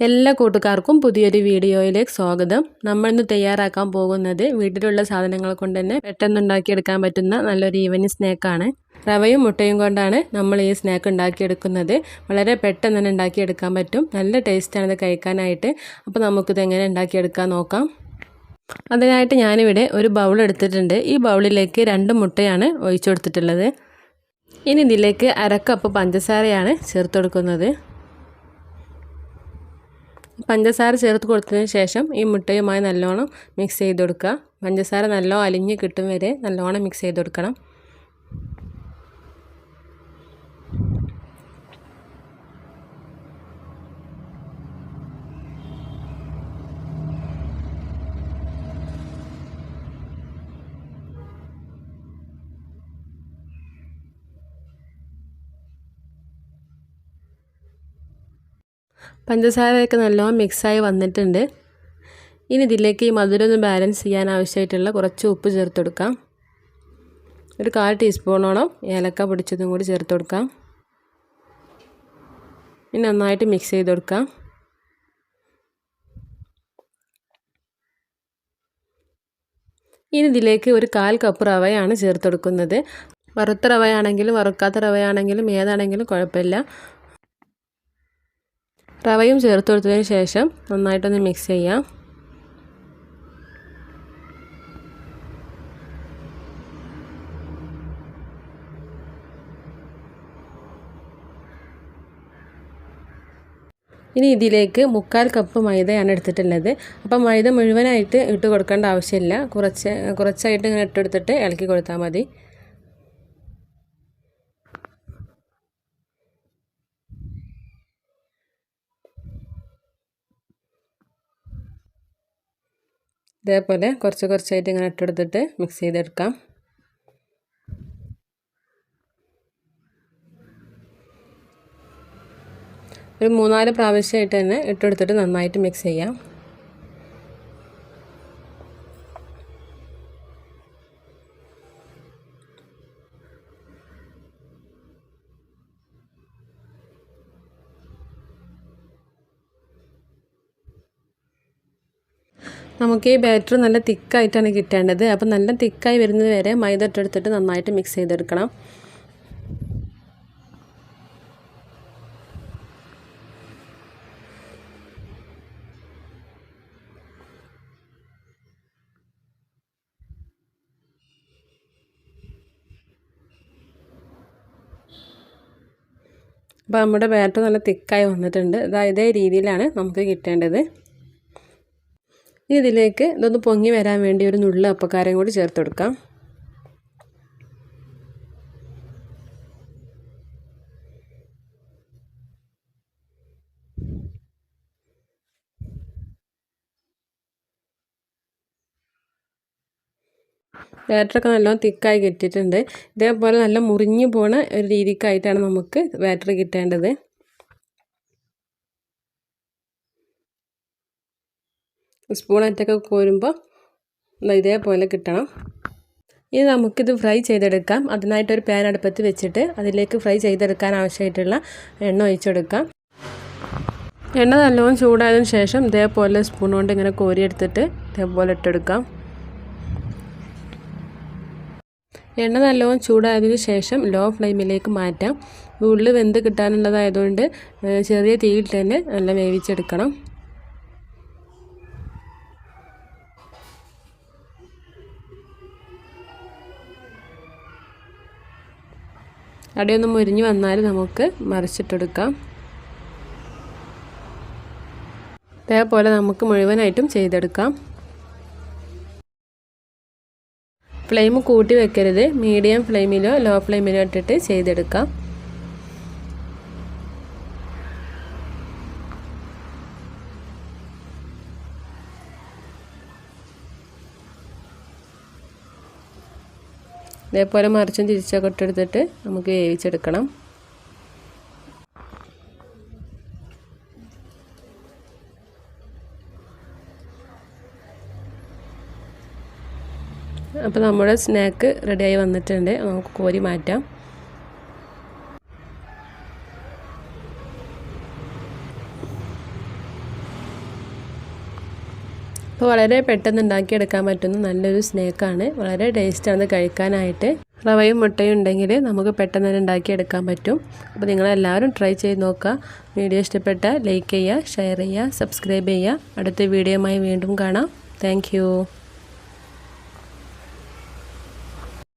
എല്ലാ കൂട്ടുകാർക്കും പുതിയൊരു വീഡിയോയിലേക്ക് സ്വാഗതം. നമ്മൾ ഇന്ന് തയ്യാറാക്കാൻ പോകുന്നത് വീട്ടിലുള്ള സാധനങ്ങൾ കൊണ്ട് തന്നെ പെട്ടെന്ന് ഉണ്ടാക്കിയെടുക്കാൻ പറ്റുന്ന നല്ലൊരു ഈവനിങ് സ്നാക്കാണ് റവയും മുട്ടയും കൊണ്ടാണ് നമ്മൾ ഈ സ്നാക്ക് ഉണ്ടാക്കിയെടുക്കുന്നത്. വളരെ പെട്ടെന്ന് തന്നെ ഉണ്ടാക്കിയെടുക്കാൻ പറ്റും. നല്ല ടേസ്റ്റാണ് ഇത് കഴിക്കാനായിട്ട്. അപ്പോൾ നമുക്കിത് എങ്ങനെ ഉണ്ടാക്കിയെടുക്കാൻ നോക്കാം. അതിനായിട്ട് ഞാനിവിടെ ഒരു ബൗൾ എടുത്തിട്ടുണ്ട്. ഈ ബൗളിലേക്ക് രണ്ട് മുട്ടയാണ് ഒഴിച്ചു കൊടുത്തിട്ടുള്ളത്. ഇനി ഇതിലേക്ക് അരക്കപ്പ് പഞ്ചസാരയാണ് ചേർത്ത് കൊടുക്കുന്നത്. പഞ്ചസാര ചേർത്ത് കൊടുത്തതിന് ശേഷം ഈ മുട്ടയുമായി നല്ലോണം മിക്സ് ചെയ്ത് കൊടുക്കുക. പഞ്ചസാര നല്ലോണം അലിഞ്ഞ് കിട്ടും വരെ നല്ലോണം മിക്സ് ചെയ്ത് കൊടുക്കണം. പഞ്ചസാരയൊക്കെ നല്ലോണം മിക്സായി വന്നിട്ടുണ്ട്. ഇനി ഇതിലേക്ക് ഈ മധുരം ഒന്ന് ബാലൻസ് ചെയ്യാൻ ആവശ്യമായിട്ടുള്ള കുറച്ച് ഉപ്പ് ചേർത്ത് കൊടുക്കാം. ഒരു കാൽ ടീസ്പൂണോളം ഏലക്ക പൊടിച്ചതും കൂടി ചേർത്ത് കൊടുക്കാം. ഇനി നന്നായിട്ട് മിക്സ് ചെയ്ത് കൊടുക്കാം. ഇനി ഇതിലേക്ക് ഒരു കാൽ കപ്പ് റവയാണ് ചേർത്ത് കൊടുക്കുന്നത്. വറുത്ത റവയാണെങ്കിലും വറുക്കാത്ത റവയാണെങ്കിലും ഏതാണെങ്കിലും കുഴപ്പമില്ല. റവയും ചേർത്ത് കൊടുത്തതിന് ശേഷം നന്നായിട്ടൊന്ന് മിക്സ് ചെയ്യാം. ഇനി ഇതിലേക്ക് മുക്കാൽ കപ്പ് മൈദയാണ് എടുത്തിട്ടുള്ളത്. അപ്പം മൈദ മുഴുവനായിട്ട് ഇട്ട് കൊടുക്കേണ്ട ആവശ്യമില്ല. കുറച്ച് കുറച്ചായിട്ട് ഇങ്ങനെ ഇട്ടെടുത്തിട്ട് ഇളക്കി കൊടുത്താൽ മതി. ഇതേപോലെ കുറച്ച് കുറച്ചായിട്ട് ഇങ്ങനെ ഇട്ടെടുത്തിട്ട് മിക്സ് ചെയ്തെടുക്കാം. ഒരു മൂന്നാൽ പ്രാവശ്യമായിട്ട് തന്നെ ഇട്ടെടുത്തിട്ട് നന്നായിട്ട് മിക്സ് ചെയ്യാം. നമുക്ക് ഈ ബാറ്റർ നല്ല തിക്കായിട്ടാണ് കിട്ടേണ്ടത്. അപ്പോൾ നല്ല തിക്കായി വരുന്നത് വരെ മൈദ ഇട്ടെടുത്തിട്ട് നന്നായിട്ട് മിക്സ് ചെയ്തെടുക്കണം. അപ്പോൾ നമ്മുടെ ബാറ്റർ നല്ല തിക്കായി വന്നിട്ടുണ്ട്. ഇതേ രീതിയിലാണ് നമുക്ക് കിട്ടേണ്ടത്. ഇനി ഇതിലേക്ക് ഇതൊന്ന് പൊങ്ങി വരാൻ വേണ്ടി ഒരു നുള്ള അപ്പക്കാരം കൂടി ചേർത്ത് കൊടുക്കാം. ബാറ്ററൊക്കെ നല്ലോണം തിക്കായി കിട്ടിയിട്ടുണ്ട്. ഇതേപോലെ നല്ല മുറിഞ്ഞു പോണ ഒരു രീതിക്കായിട്ടാണ് നമുക്ക് ബാറ്റർ കിട്ടേണ്ടത്. സ്പൂണറ്റൊക്കെ കോരുമ്പോൾ ഇതേപോലെ കിട്ടണം. ഇനി നമുക്കിത് ഫ്രൈ ചെയ്തെടുക്കാം. അതിനായിട്ടൊരു പാൻ അടുപ്പത്ത് വെച്ചിട്ട് അതിലേക്ക് ഫ്രൈ ചെയ്തെടുക്കാൻ ആവശ്യമായിട്ടുള്ള എണ്ണ ഒഴിച്ചെടുക്കാം എണ്ണ നല്ലോണം ചൂടായതിനു ശേഷം ഇതേപോലെ സ്പൂൺ കൊണ്ട് ഇങ്ങനെ കോരിയെടുത്തിട്ട് ഇതേപോലെ ഇട്ടെടുക്കാം. എണ്ണ നല്ലോണം ചൂടായതിനു ശേഷം ലോ ഫ്ലെയിമിലേക്ക് മാറ്റാം. ഉള്ളിൽ വെന്ത് കിട്ടാനുള്ളതായതുകൊണ്ട് ചെറിയ തീയിൽ തന്നെ നല്ല വേവിച്ചെടുക്കണം. അടിയൊന്ന് മുരിഞ്ഞ് വന്നാൽ നമുക്ക് മറിച്ചിട്ടെടുക്കാം. അതേപോലെ നമുക്ക് മുഴുവനായിട്ടും ചെയ്തെടുക്കാം. ഫ്ലെയിം കൂട്ടി വെക്കരുത്. മീഡിയം ഫ്ലെയിമിലോ ലോ ഫ്ലെയിമിലോ ഇട്ടിട്ട് ചെയ്തെടുക്കാം. ഇതേപോലെ മറിച്ചും തിരിച്ചൊക്കെ ഇട്ടെടുത്തിട്ട് നമുക്ക് വേവിച്ചെടുക്കണം. അപ്പോൾ നമ്മുടെ സ്നാക്ക് റെഡിയായി വന്നിട്ടുണ്ട്. നമുക്ക് കോരി മാറ്റാം. അപ്പോൾ വളരെ പെട്ടെന്ന് ഉണ്ടാക്കിയെടുക്കാൻ പറ്റുന്ന നല്ലൊരു സ്നേക്കാണ്. വളരെ ടേസ്റ്റാണ് കഴിക്കാനായിട്ട്. റവയും മുട്ടയും ഉണ്ടെങ്കിൽ നമുക്ക് പെട്ടെന്ന് തന്നെ ഉണ്ടാക്കിയെടുക്കാൻ പറ്റും. അപ്പോൾ നിങ്ങളെല്ലാവരും ട്രൈ ചെയ്ത് നോക്കുക. വീഡിയോ ഇഷ്ടപ്പെട്ട ലൈക്ക് ചെയ്യുക ഷെയർ ചെയ്യുക സബ്സ്ക്രൈബ് ചെയ്യുക. അടുത്ത വീഡിയോയുമായി വീണ്ടും കാണാം. താങ്ക്